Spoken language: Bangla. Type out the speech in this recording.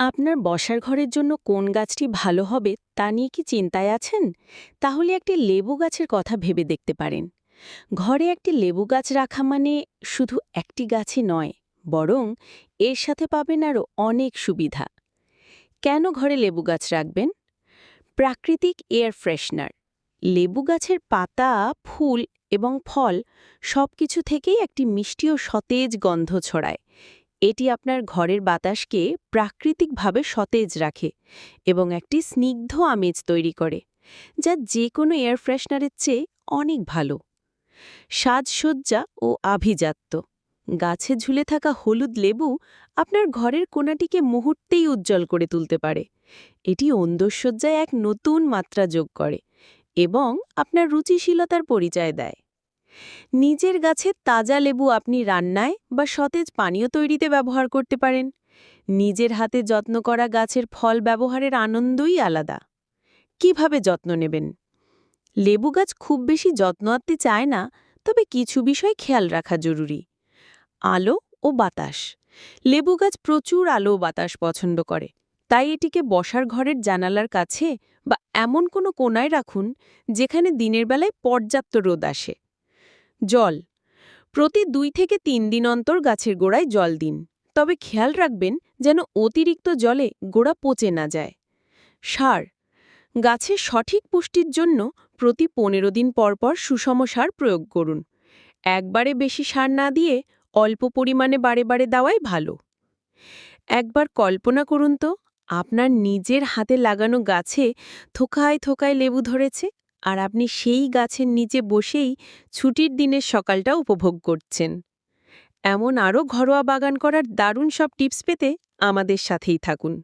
আপনার বসার ঘরের জন্য কোন গাছটি ভালো হবে তা নিয়ে কি চিন্তায় আছেন? তাহলে একটি লেবু গাছের কথা ভেবে দেখতে পারেন। ঘরে একটি লেবু গাছ রাখা মানে শুধু একটি গাছই নয়, বরং এর সাথে পাবেন আরও অনেক সুবিধা। কেন ঘরে লেবু গাছ রাখবেন? প্রাকৃতিক এয়ার ফ্রেশনার। লেবু গাছের পাতা, ফুল এবং ফল সবকিছু থেকেই একটি মিষ্টি ও সতেজ গন্ধ ছড়ায়। এটি আপনার ঘরের বাতাসকে প্রাকৃতিকভাবে সতেজ রাখে এবং একটি স্নিগ্ধ আমেজ তৈরি করে, যা যে কোনো এয়ার ফ্রেশনারের চেয়ে অনেক ভালো। সাজসজ্জা ও আভিজাত্য। গাছে ঝুলে থাকা হলুদ লেবু আপনার ঘরের কোনাটিকে মুহূর্তেই উজ্জ্বল করে তুলতে পারে। এটি অন্দরসজ্জায় এক নতুন মাত্রা যোগ করে এবং আপনার রুচিশীলতার পরিচয় দেয়। নিজের গাছের তাজা লেবু আপনি রান্নায় বা সতেজ পানীয় তৈরিতে ব্যবহার করতে পারেন। নিজের হাতে যত্ন করা গাছের ফল ব্যবহারের আনন্দই আলাদা। কীভাবে যত্ন নেবেন? লেবু গাছ খুব বেশি যত্ন আত্মে চায় না, তবে কিছু বিষয় খেয়াল রাখা জরুরি। আলো ও বাতাস। লেবু গাছ প্রচুর আলো বাতাস পছন্দ করে। তাই এটিকে বসার ঘরের জানালার কাছে বা এমন কোনো কোনায় রাখুন, যেখানে দিনের বেলায় পর্যাপ্ত রোদ আসে। জল। প্রতি দুই থেকে তিন দিন অন্তর গাছের গোড়ায় জল দিন। তবে খেয়াল রাখবেন যেন অতিরিক্ত জলে গোড়া পচে না যায়। সার। গাছের সঠিক পুষ্টির জন্য প্রতি পনেরো দিন পরপর সুষম সার প্রয়োগ করুন। একবারে বেশি সার না দিয়ে অল্প পরিমাণে বারে বারে দেওয়াই ভালো। একবার কল্পনা করুন তো, আপনার নিজের হাতে লাগানো গাছে থোকায় থোকায় লেবু ধরেছে? আর আপনি সেই গাছের নিচে বসেই ছুটির দিনের সকালটা উপভোগ করছেন। এমন আরও ঘরোয়া বাগান করার দারুণ সব টিপস পেতে আমাদের সাথেই থাকুন।